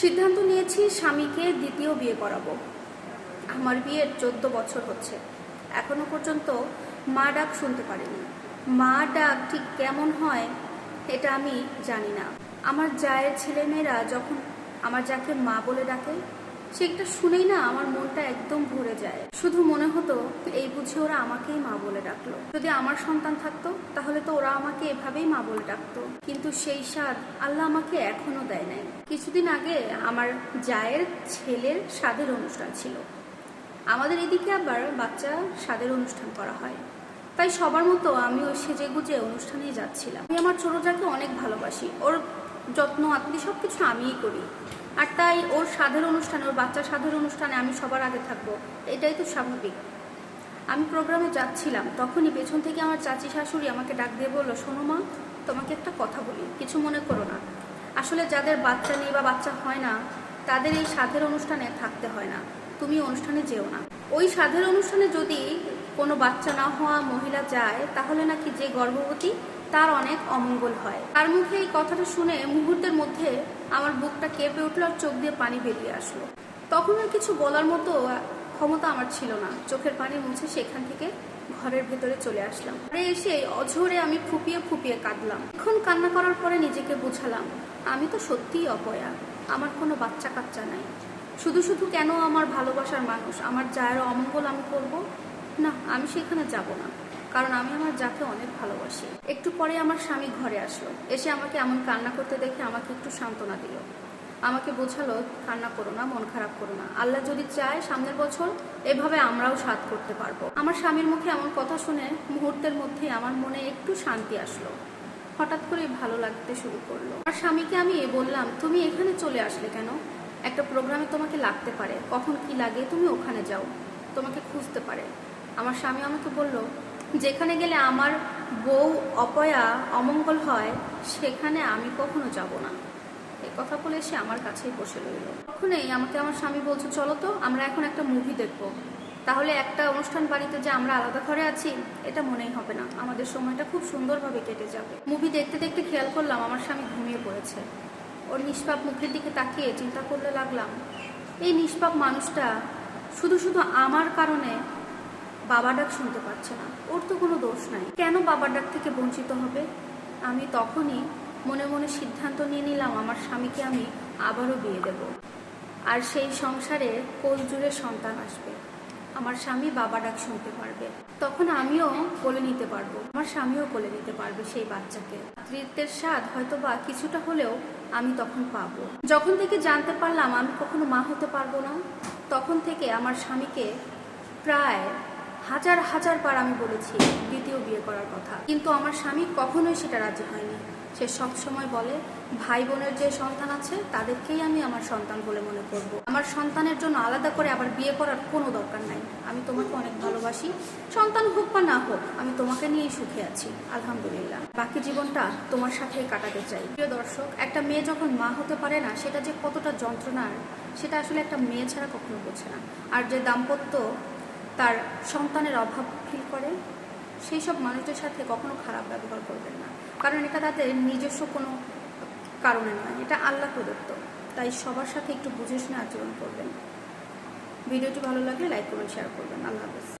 সিদ্ধান্ত নিয়েছি স্বামীকে দ্বিতীয় বিয়ে করাবো। আমার বিয়ের চোদ্দ বছর হচ্ছে। এখনও পর্যন্ত মা ডাক শুনতে পারিনি। মা ডাক ঠিক কেমন হয় এটা আমি জানি না। আমার জায়ের ছেলেমেয়েরা যখন আমার যাকে মা বলে ডাকে সেটা শুনেই না আমার মনটা একদম ভরে যায়। শুধু মনে হতো, এই বুঝে ওরা আমাকেই মা বলে ডাকলো। যদি আমার সন্তান থাকতো, তাহলে তো ওরা আমাকে এভাবেই মা বলে ডাকতো। কিন্তু সেই স্বাদ আল্লাহ আমাকে এখনও দেয় নাই। কিছুদিন আগে আমার জায়ের ছেলের স্বাদের অনুষ্ঠান ছিল। আমাদের এদিকে আবার বাচ্চা স্বাদের অনুষ্ঠান করা হয়। তাই সবার মতো আমি ওই সেজে গুজে অনুষ্ঠানে যাচ্ছিলাম। আমি আমার ছোটটাকে অনেক ভালোবাসি। ওর যত্ন আত্মি সব কিছু আমিই করি। আর তাই ওর সাধের অনুষ্ঠানে, ওর বাচ্চার সাধের অনুষ্ঠানে আমি সবার আগে থাকব। এটাই তো স্বাভাবিক। আমি প্রোগ্রামে যাচ্ছিলাম, তখনই পেছন থেকে আমার চাচি শাশুড়ি আমাকে ডাক দিয়ে বলল, শোনো মা, তোমাকে একটা কথা বলি, কিছু মনে করো না। আসলে যাদের বাচ্চা নেই বা বাচ্চা হয় না, তাদের এই সাধের অনুষ্ঠানে থাকতে হয় না। তুমি অনুষ্ঠানে যেও না। ওই সাধের অনুষ্ঠানে যদি কোনো বাচ্চা না হওয়া মহিলা যায়, তাহলে নাকি যে গর্ভবতী তার অনেক অমঙ্গল হয়। তার মুখে এই কথাটা শুনে মুহূর্তের মধ্যে আমার বুকটা কেঁপে উঠল আর চোখ দিয়ে পানি বেরিয়ে আসলো। তখন আর কিছু বলার মতো ক্ষমতা আমার ছিল না। চোখের পানি মুছে সেখান থেকে ঘরের ভেতরে চলে আসলাম। ঘরে এসে অঝরে আমি ফুপিয়ে ফুপিয়ে কাঁদলাম। এখন কান্না করার পরে নিজেকে বুঝালাম, আমি তো সত্যিই অপয়া। আমার কোনো বাচ্চা কাচ্চা নাই। শুধু শুধু কেন আমার ভালোবাসার মানুষ? আমার যার অমঙ্গল আমি করব? না, আমি সেখানে যাব না। কারণ আমি আমার যাকে অনেক ভালোবাসি। একটু পরে আমার স্বামী ঘরে আসলো। এসে আমাকে এমন কান্না করতে দেখে আমাকে একটু সান্ত্বনা দিল। আমাকে বোঝালো, কান্না করো না, মন খারাপ করো না। আল্লাহ যদি চায়, সামনের বছর এভাবে আমরাও সাথ করতে পারব। আমার স্বামীর মুখে এমন কথা শুনে মুহূর্তের মধ্যে আমার মনে একটু শান্তি আসলো। হঠাৎ করে ভালো লাগতে শুরু করল। আর স্বামীকে আমি এ বললাম, তুমি এখানে চলে আসলে কেন? একটা প্রোগ্রামে তোমাকে লাগতে পারে। কখন কি লাগে, তুমি ওখানে যাও। তোমাকে খুঁজতে পারে। আমার স্বামী আমাকে বলল যেখানে গেলে আমার বউ অপয়া অমঙ্গল হয়, সেখানে আমি কখনো যাব না। এই কথা বলে সে আমার কাছেই বসে রইল। তখনই আমাকে আমার স্বামী বলছে, চলো তো, আমরা এখন একটা মুভি দেখব। তাহলে একটা অনুষ্ঠান বাড়িতে যে আমরা আলাদা ঘরে আছি, এটা মনেই হবে না। আমাদের সময়টা খুব সুন্দরভাবে কেটে যাবে। মুভি দেখতে দেখতে খেয়াল করলাম, আমার স্বামী ঘুমিয়ে পড়েছে। ওর নিষ্পাপ মুখের দিকে তাকিয়ে চিন্তা করতে লাগলাম, এই নিষ্পাপ মানুষটা শুধু শুধু আমার কারণে বাবা ডাক শুনতে পাচ্ছে না। ওর তো কোনো দোষ নাই। কেন বাবার ডাক থেকে বঞ্চিত হবে? আমি তখনই মনে মনে সিদ্ধান্ত নিয়ে নিলাম, আমার স্বামীকে আমি আবারও বিয়ে দেব। আর সেই সংসারে কোল জুড়ে সন্তান আসবে। আমার স্বামী বাবা ডাক শুনতে পারবে। তখন আমিও কোলে নিতে পারব। আমার স্বামীও কোলে নিতে পারবে সেই বাচ্চাকে। তৃত্বের স্বাদ হয়তো বা কিছুটা হলেও আমি তখন পাবো। যখন থেকে জানতে পারলাম আমি কখনো মা হতে পারব না, তখন থেকে আমার স্বামীকে প্রায় হাজার হাজার বার আমি বলেছি দ্বিতীয় বিয়ে করার কথা। কিন্তু আমার স্বামী কখনোই সেটা রাজি হয়নি। সে সব সময় বলে, ভাই বোনের যে সন্তান আছে, তাদেরকেই আমি আমার সন্তান বলে মনে করব। আমার সন্তানের জন্য আলাদা করে আবার বিয়ে করার কোনো দরকার নাই। আমি তোমাকে অনেক ভালোবাসি। সন্তান হোক বা না হোক, আমি তোমাকে নিয়েই সুখে আছি। আলহামদুলিল্লাহ। বাকি জীবনটা তোমার সাথেই কাটাতে চাই। প্রিয় দর্শক, একটা মেয়ে যখন মা হতে পারে না, সেটা যে কতটা যন্ত্রণার, সেটা আসলে একটা মেয়ে ছাড়া কখনো বোঝে না। আর যে দাম্পত্য তার সন্তানের অভাব ফিল করে সেই সব মানুষদের সাথে কখনো খারাপ ব্যবহার করবেন না। কারণ এটা তাদের নিজস্ব কোনো কারণে নয়, এটা আল্লাহ প্রদত্ত। তাই সবার সাথে একটু বুঝে শুনে আচরণ করবেন। ভিডিওটি ভালো লাগলে লাইক করুন শেয়ার করবেন। আল্লাহ হাফেজ।